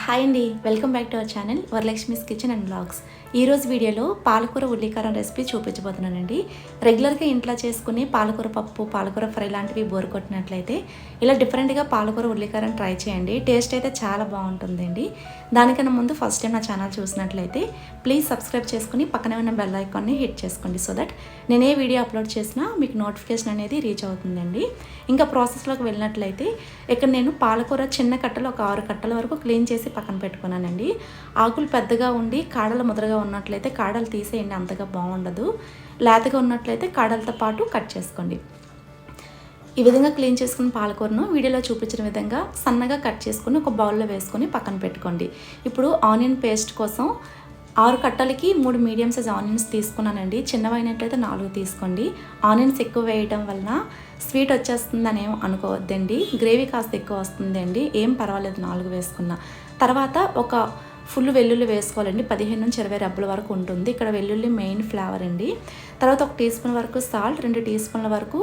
Hi అండి welcome back to our channel Varalakshmi's kitchen and blogs ఈరోజు వీడియోలో పాలకూర ఉల్లికారం రెసిపీ చూపించబోతున్నానండి. రెగ్యులర్గా ఇంట్లో చేసుకుని పాలకూర పప్పు పాలకూర ఫ్రై లాంటివి బోర్ కొట్టినట్లయితే ఇలా డిఫరెంట్గా పాలకూర ఉల్లికారం ట్రై చేయండి. టేస్ట్ అయితే చాలా బాగుంటుందండి. దానికన్నా ముందు ఫస్ట్ టైం నా ఛానల్ చూసినట్లయితే ప్లీజ్ సబ్స్క్రైబ్ చేసుకుని పక్కనే ఉన్న బెల్ ఐకాన్ని హిట్ చేసుకోండి. సో దట్ నేనే వీడియో అప్లోడ్ చేసినా మీకు నోటిఫికేషన్ అనేది రీచ్ అవుతుందండి. ఇంకా ప్రాసెస్లోకి వెళ్ళినట్లయితే ఇక్కడ నేను పాలకూర చిన్న కట్టలు ఒక ఆరు కట్టల వరకు క్లీన్ చేసి పక్కన పెట్టుకున్నానండి. ఆకులు పెద్దగా ఉండి కాడలు ముద్రగా ఉన్నట్లయితే కాడలు తీసేయండి అంతగా బాగుండదు. లేతగా ఉన్నట్లయితే కాడలతో పాటు కట్ చేసుకోండి. ఈ విధంగా క్లీన్ చేసుకున్న పాలకూరను వీడియోలో చూపించిన విధంగా సన్నగా కట్ చేసుకుని ఒక బౌల్లో వేసుకొని పక్కన పెట్టుకోండి. ఇప్పుడు ఆనియన్ పేస్ట్ కోసం ఆరు కట్టలకి మూడు మీడియం సైజ్ ఆనియన్స్ తీసుకున్నానండి. చిన్నవైనట్లయితే నాలుగు తీసుకోండి. ఆనియన్స్ ఎక్కువ వేయడం వలన స్వీట్ వచ్చేస్తుందని అనుకోవద్దండి. గ్రేవీ కాస్త ఎక్కువ వస్తుందండి. ఏం పర్వాలేదు నాలుగు వేసుకున్నా. తర్వాత ఒక ఫుల్ వెల్లుల్లి వేసుకోవాలండి. పదిహేను నుంచి ఇరవై రబ్బుల వరకు ఉంటుంది. ఇక్కడ వెల్లుల్లి మెయిన్ ఫ్లేవర్ అండి. తర్వాత ఒక టీ స్పూన్ వరకు సాల్ట్ రెండు టీ స్పూన్ల వరకు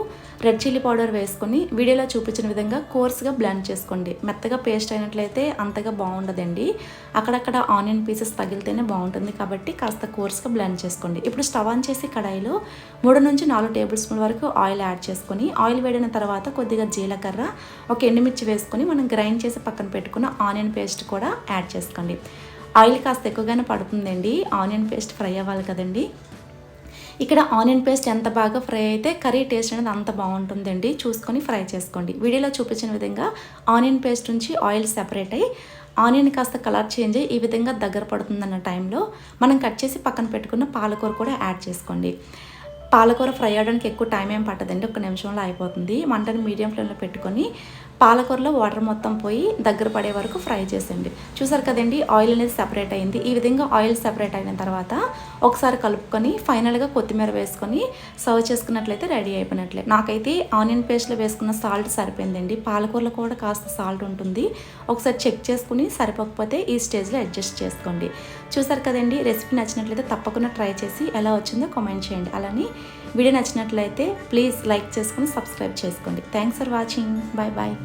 రెడ్ చిల్లీ పౌడర్ వేసుకొని వీడియోలో చూపించిన విధంగా కోర్స్గా బ్లెండ్ చేసుకోండి. మెత్తగా పేస్ట్ అయినట్లయితే అంతగా బాగుండదండి. అక్కడక్కడ ఆనియన్ పీసెస్ తగిలితేనే బాగుంటుంది కాబట్టి కాస్త కోర్స్గా బ్లెండ్ చేసుకోండి. ఇప్పుడు స్టవ్ ఆన్ చేసి కడాయిలో మూడు నుంచి నాలుగు టేబుల్ స్పూన్ వరకు ఆయిల్ యాడ్ చేసుకొని ఆయిల్ వేడిన తర్వాత కొద్దిగా జీలకర్ర ఒక ఎండుమిర్చి వేసుకొని మనం గ్రైండ్ చేసి పక్కన పెట్టుకున్న ఆనియన్ పేస్ట్ కూడా యాడ్ చేసుకోండి. ఆయిల్ కాస్త ఎక్కువగానే పడుతుందండి. ఆనియన్ పేస్ట్ ఫ్రై అవ్వాలి కదండి. ఇక్కడ ఆనియన్ పేస్ట్ ఎంత బాగా ఫ్రై అయితే కర్రీ టేస్ట్ అనేది అంత బాగుంటుందండి. చూసుకొని ఫ్రై చేసుకోండి. వీడియోలో చూపించిన విధంగా ఆనియన్ పేస్ట్ నుంచి ఆయిల్ సెపరేట్ అయ్యి ఆనియన్ కాస్త కలర్ చేంజ్ అయ్యి ఈ విధంగా దగ్గర పడుతుందన్న టైంలో మనం కట్ చేసి పక్కన పెట్టుకున్న పాలకూర కూడా యాడ్ చేసుకోండి. పాలకూర ఫ్రై అవ్వడానికి ఎక్కువ టైం ఏం పట్టదండి. ఒక నిమిషంలో అయిపోతుంది. మంటని మీడియం ఫ్లేమ్లో పెట్టుకొని పాలకూరలో వాటర్ మొత్తం పోయి దగ్గర పడే వరకు ఫ్రై చేసేయండి. చూసారు కదండి ఆయిల్ అనేది సెపరేట్ అయింది. ఈ విధంగా ఆయిల్ సెపరేట్ అయిన తర్వాత ఒకసారి కలుపుకొని ఫైనల్గా కొత్తిమీర వేసుకొని సర్వ్ చేసుకున్నట్లయితే రెడీ అయిపోయినట్లే. నాకైతే ఆనియన్ పేస్ట్లో వేసుకున్న సాల్ట్ సరిపోయిందండి. పాలకూరలో కూడా కాస్త సాల్ట్ ఉంటుంది. ఒకసారి చెక్ చేసుకుని సరిపోకపోతే ఈ స్టేజ్లో అడ్జస్ట్ చేసుకోండి. చూసారు కదండి రెసిపీ నచ్చినట్లయితే తప్పకుండా ట్రై చేసి ఎలా వచ్చిందో కామెంట్ చేయండి. అలానే వీడియో నచ్చినట్లయితే ప్లీజ్ లైక్ చేసుకుని సబ్స్క్రైబ్ చేసుకోండి. Thanks for watching bye bye